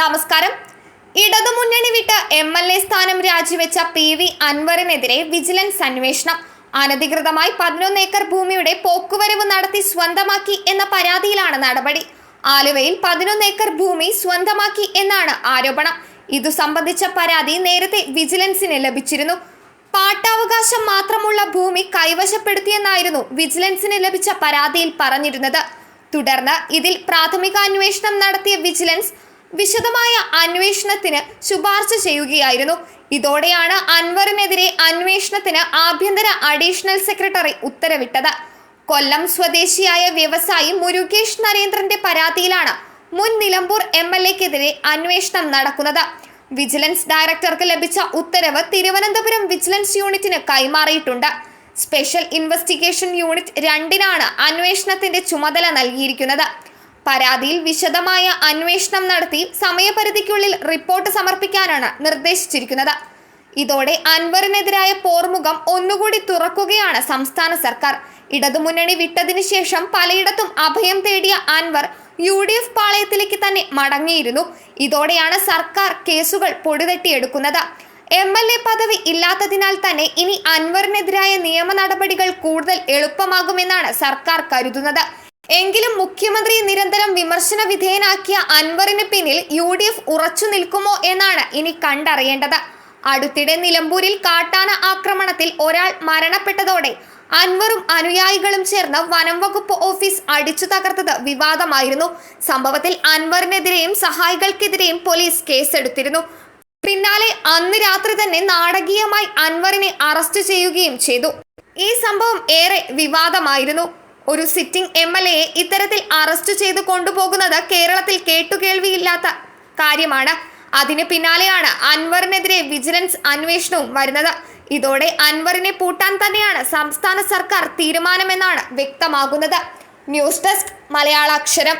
നമസ്കാരം. ഇടതുമുന്നണി വിട്ട് എം എൽ എ സ്ഥാനം രാജിവെച്ച പി വി അൻവറിനെതിരെ വിജിലൻസ് അന്വേഷണം. അനധികൃതമായി പതിനൊന്ന് ഏക്കർ ഭൂമിയുടെ പോക്കുവരവ് നടത്തി സ്വന്തമാക്കി എന്ന പരാതിയിലാണ് നടപടി. ആലുവയിൽ പതിനൊന്ന് ഏക്കർ ഭൂമി സ്വന്തമാക്കി എന്നാണ് ആരോപണം. ഇതു സംബന്ധിച്ച പരാതി നേരത്തെ വിജിലൻസിന് ലഭിച്ചിരുന്നു. പാട്ടാവകാശം മാത്രമുള്ള ഭൂമി കൈവശപ്പെടുത്തിയെന്നായിരുന്നു വിജിലൻസിന് ലഭിച്ച പരാതിയിൽ പറഞ്ഞിരുന്നത്. തുടർന്ന് ഇതിൽ പ്രാഥമിക അന്വേഷണം നടത്തിയ വിജിലൻസ് വിശദമായ അന്വേഷണത്തിന് ശുപാർശ ചെയ്യുകയായിരുന്നു. ഇതോടെയാണ് അൻവറിനെതിരെ അന്വേഷണത്തിന് ആഭ്യന്തര അഡീഷണൽ സെക്രട്ടറി ഉത്തരവിട്ടത്. കൊല്ലം സ്വദേശിയായ വ്യവസായി മുരുകേഷ് നരേന്ദ്രന്റെ പരാതിയിലാണ് മുൻ നിലമ്പൂർ എം എൽ എക്കെതിരെ അന്വേഷണം നടക്കുന്നത്. വിജിലൻസ് ഡയറക്ടർക്ക് ലഭിച്ച ഉത്തരവ് തിരുവനന്തപുരം വിജിലൻസ് യൂണിറ്റിന് കൈമാറിയിട്ടുണ്ട്. സ്പെഷ്യൽ ഇൻവെസ്റ്റിഗേഷൻ യൂണിറ്റ് രണ്ടിനാണ് അന്വേഷണത്തിന്റെ ചുമതല നൽകിയിരിക്കുന്നത്. പരാതിയിൽ വിശദമായ അന്വേഷണം നടത്തി സമയപരിധിക്കുള്ളിൽ റിപ്പോർട്ട് സമർപ്പിക്കാനാണ് നിർദ്ദേശിച്ചിരിക്കുന്നത്. ഇതോടെ അൻവറിനെതിരായ പോർമുഖം ഒന്നുകൂടി തുറക്കുകയാണ് സംസ്ഥാന സർക്കാർ. ഇടതുമുന്നണി വിട്ടതിനു ശേഷം പലയിടത്തും അഭയം തേടിയ അൻവർ യു ഡി എഫ് പാളയത്തിലേക്ക് തന്നെ മടങ്ങിയിരുന്നു. ഇതോടെയാണ് സർക്കാർ കേസുകൾ പൊടിതട്ടിയെടുക്കുന്നത്. എം എൽ എ പദവി ഇല്ലാത്തതിനാൽ തന്നെ ഇനി അൻവറിനെതിരായ നിയമ നടപടികൾ കൂടുതൽ എളുപ്പമാകുമെന്നാണ് സർക്കാർ കരുതുന്നത്. എങ്കിലും മുഖ്യമന്ത്രി നിരന്തരം വിമർശന വിധേയനാക്കിയ അൻവറിന് പിന്നിൽ യു ഡി എഫ് ഉറച്ചു നിൽക്കുമോ എന്നാണ് ഇനി കണ്ടറിയേണ്ടത്. അടുത്തിടെ നിലമ്പൂരിൽ കാട്ടാന ആക്രമണത്തിൽ ഒരാൾ മരണപ്പെട്ടതോടെ അൻവറും അനുയായികളും ചേർന്ന് വനം വകുപ്പ് ഓഫീസ് അടിച്ചു തകർത്തത് വിവാദമായിരുന്നു. സംഭവത്തിൽ അൻവറിനെതിരെയും സഹായികൾക്കെതിരെയും പോലീസ് കേസെടുത്തിരുന്നു. പിന്നാലെ അന്ന് രാത്രി തന്നെ നാടകീയമായി അൻവറിനെ അറസ്റ്റ് ചെയ്യുകയും ചെയ്തു. ഈ സംഭവം ഏറെ വിവാദമായിരുന്നു. ഒരു സിറ്റിംഗ് എം എൽ എയെ ഇത്തരത്തിൽ അറസ്റ്റ് ചെയ്ത് കൊണ്ടുപോകുന്നത് കേരളത്തിൽ കേട്ടുകേൾവിയില്ലാത്ത കാര്യമാണ്. അതിന് പിന്നാലെയാണ് അൻവറിനെതിരെ വിജിലൻസ് അന്വേഷണവും വരുന്നത്. ഇതോടെ അൻവറിനെ പൂട്ടാൻ തന്നെയാണ് സംസ്ഥാന സർക്കാർ തീരുമാനമെന്നാണ് വ്യക്തമാകുന്നത്. News desk Malayalaksharam.